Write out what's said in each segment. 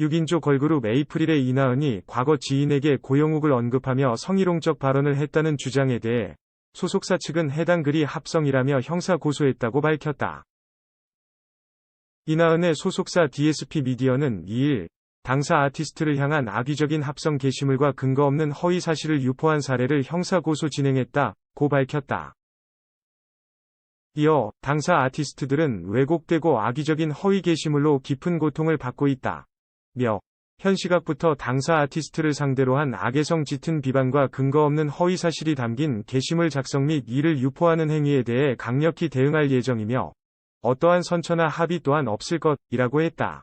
6인조 걸그룹 에이프릴의 이나은이 과거 지인에게 고영욱을 언급하며 성희롱적 발언을 했다는 주장에 대해 소속사 측은 해당 글이 합성이라며 형사 고소했다고 밝혔다. 이나은의 소속사 DSP 미디어는 2일 당사 아티스트를 향한 악의적인 합성 게시물과 근거 없는 허위 사실을 유포한 사례를 형사 고소 진행했다 고 밝혔다. 이어 당사 아티스트들은 왜곡되고 악의적인 허위 게시물로 깊은 고통을 받고 있다. 며, 현 시각부터 당사 아티스트를 상대로 한 악의성 짙은 비방과 근거 없는 허위 사실이 담긴 게시물 작성 및 이를 유포하는 행위에 대해 강력히 대응할 예정이며 어떠한 선처나 합의 또한 없을 것이라고 했다.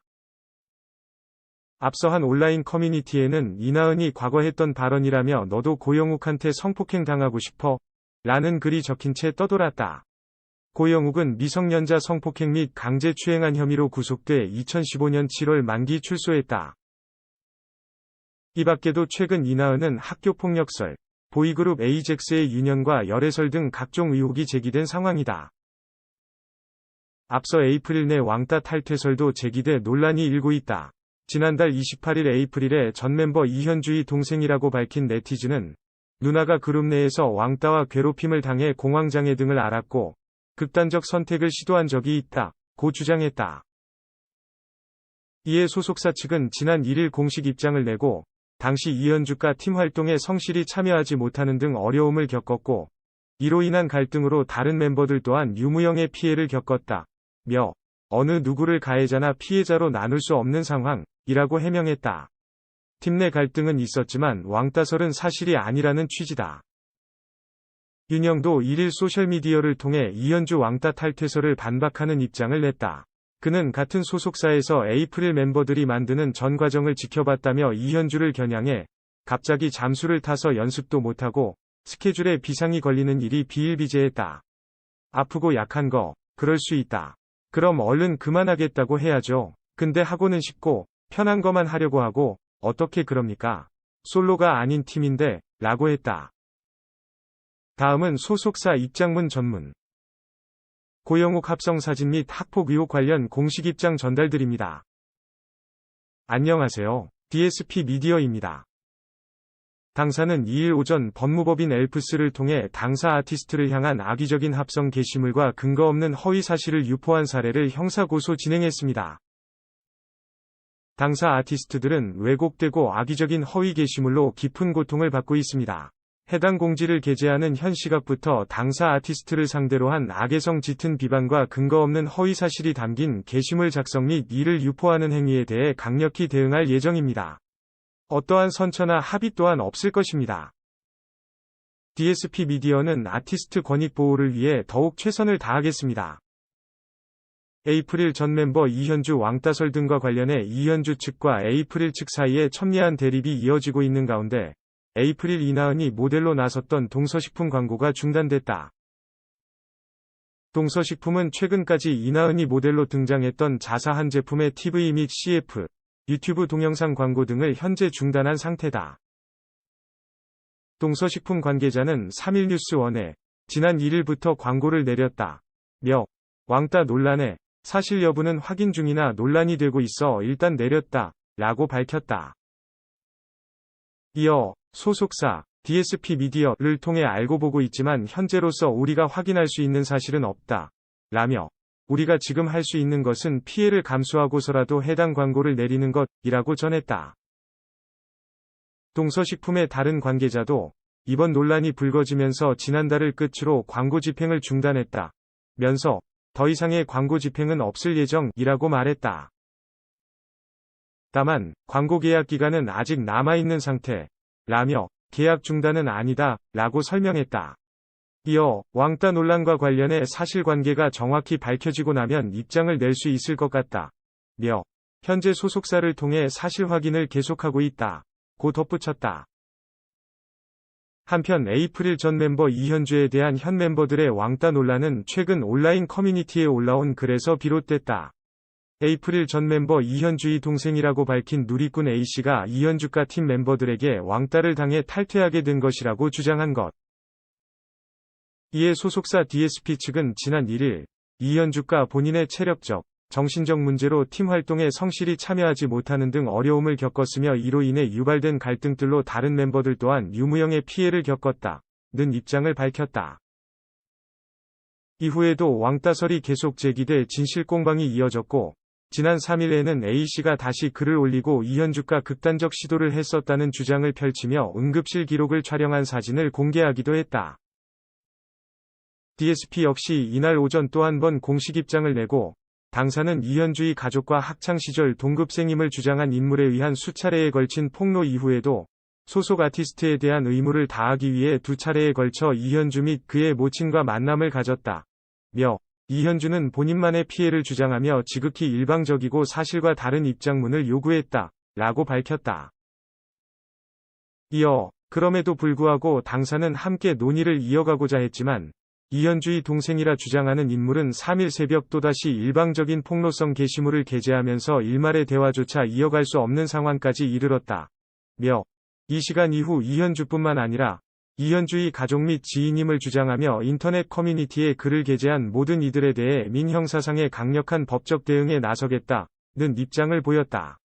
앞서 한 온라인 커뮤니티에는 이나은이 과거 했던 발언이라며 너도 고영욱한테 성폭행 당하고 싶어? 라는 글이 적힌 채 떠돌았다. 고영욱은 미성년자 성폭행 및 강제 추행한 혐의로 구속돼 2015년 7월 만기 출소했다. 이 밖에도 최근 이나은은 학교폭력설, 보이그룹 에이젝스의 유년과 열애설 등 각종 의혹이 제기된 상황이다. 앞서 에이프릴 내 왕따 탈퇴설도 제기돼 논란이 일고 있다. 지난달 28일 에이프릴의 전 멤버 이현주의 동생이라고 밝힌 네티즌은 누나가 그룹 내에서 왕따와 괴롭힘을 당해 공황장애 등을 앓았고 극단적 선택을 시도한 적이 있다. 고 주장했다. 이에 소속사 측은 지난 1일 공식 입장을 내고 당시 이현주가 팀 활동에 성실히 참여하지 못하는 등 어려움을 겪었고 이로 인한 갈등으로 다른 멤버들 또한 유무형의 피해를 겪었다. 며 어느 누구를 가해자나 피해자로 나눌 수 없는 상황이라고 해명했다. 팀 내 갈등은 있었지만 왕따설은 사실이 아니라는 취지다. 윤영도 1일 소셜미디어를 통해 이현주 왕따 탈퇴설을 반박하는 입장을 냈다. 그는 같은 소속사에서 에이프릴 멤버들이 만드는 전 과정을 지켜봤다며 이현주를 겨냥해 갑자기 잠수를 타서 연습도 못하고 스케줄에 비상이 걸리는 일이 비일비재했다. 아프고 약한 거, 그럴 수 있다. 그럼 얼른 그만하겠다고 해야죠. 근데 하고는 싶고, 편한 거만 하려고 하고, 어떻게 그럽니까? 솔로가 아닌 팀인데, 라고 했다. 다음은 소속사 입장문 전문. 고영욱 합성 사진 및 학폭 의혹 관련 공식 입장 전달드립니다. 안녕하세요. DSP 미디어입니다. 당사는 2일 오전 법무법인 엘프스를 통해 당사 아티스트를 향한 악의적인 합성 게시물과 근거 없는 허위 사실을 유포한 사례를 형사고소 진행했습니다. 당사 아티스트들은 왜곡되고 악의적인 허위 게시물로 깊은 고통을 받고 있습니다. 해당 공지를 게재하는 현 시각부터 당사 아티스트를 상대로 한 악의성 짙은 비방과 근거 없는 허위 사실이 담긴 게시물 작성 및 이를 유포하는 행위에 대해 강력히 대응할 예정입니다. 어떠한 선처나 합의 또한 없을 것입니다. DSP 미디어는 아티스트 권익 보호를 위해 더욱 최선을 다하겠습니다. 에이프릴 전 멤버 이현주 왕따설 등과 관련해 이현주 측과 에이프릴 측 사이에 첨예한 대립이 이어지고 있는 가운데 에이프릴 이나은이 모델로 나섰던 동서식품 광고가 중단됐다. 동서식품은 최근까지 이나은이 모델로 등장했던 자사한 제품의 TV 및 CF, 유튜브 동영상 광고 등을 현재 중단한 상태다. 동서식품 관계자는 3일 뉴스원에 지난 1일부터 광고를 내렸다. 며 왕따 논란에 사실 여부는 확인 중이나 논란이 되고 있어 일단 내렸다. 라고 밝혔다. 이어 소속사 DSP 미디어를 통해 알고 보고 있지만 현재로서 우리가 확인할 수 있는 사실은 없다. 라며 우리가 지금 할 수 있는 것은 피해를 감수하고서라도 해당 광고를 내리는 것이라고 전했다. 동서식품의 다른 관계자도 이번 논란이 불거지면서 지난달을 끝으로 광고 집행을 중단했다. 면서 더 이상의 광고 집행은 없을 예정이라고 말했다. 다만 광고 계약 기간은 아직 남아있는 상태. 라며 계약 중단은 아니다. 라고 설명했다. 이어 왕따 논란과 관련해 사실관계가 정확히 밝혀지고 나면 입장을 낼 수 있을 것 같다. 며 현재 소속사를 통해 사실 확인을 계속하고 있다. 고 덧붙였다. 한편 에이프릴 전 멤버 이현주에 대한 현 멤버들의 왕따 논란은 최근 온라인 커뮤니티에 올라온 글에서 비롯됐다. 에이프릴 전 멤버 이현주의 동생이라고 밝힌 누리꾼 A씨가 이현주가 팀 멤버들에게 왕따를 당해 탈퇴하게 된 것이라고 주장한 것. 이에 소속사 DSP 측은 지난 1일 이현주가 본인의 체력적, 정신적 문제로 팀 활동에 성실히 참여하지 못하는 등 어려움을 겪었으며 이로 인해 유발된 갈등들로 다른 멤버들 또한 유무형의 피해를 겪었다. 는 입장을 밝혔다. 이후에도 왕따설이 계속 제기돼 진실 공방이 이어졌고, 지난 3일에는 A씨가 다시 글을 올리고 이현주가 극단적 시도를 했었다는 주장을 펼치며 응급실 기록을 촬영한 사진을 공개하기도 했다. DSP 역시 이날 오전 또 한 번 공식 입장을 내고, 당사는 이현주의 가족과 학창시절 동급생임을 주장한 인물에 의한 수차례에 걸친 폭로 이후에도 소속 아티스트에 대한 의무를 다하기 위해 두 차례에 걸쳐 이현주 및 그의 모친과 만남을 가졌다. 며 이현주는 본인만의 피해를 주장하며 지극히 일방적이고 사실과 다른 입장문을 요구했다. 라고 밝혔다. 이어 그럼에도 불구하고 당사는 함께 논의를 이어가고자 했지만 이현주의 동생이라 주장하는 인물은 3일 새벽 또다시 일방적인 폭로성 게시물을 게재하면서 일말의 대화조차 이어갈 수 없는 상황까지 이르렀다. 며 이 시간 이후 이현주뿐만 아니라 이현주의 가족 및 지인임을 주장하며 인터넷 커뮤니티에 글을 게재한 모든 이들에 대해 민형사상의 강력한 법적 대응에 나서겠다. 는 입장을 보였다.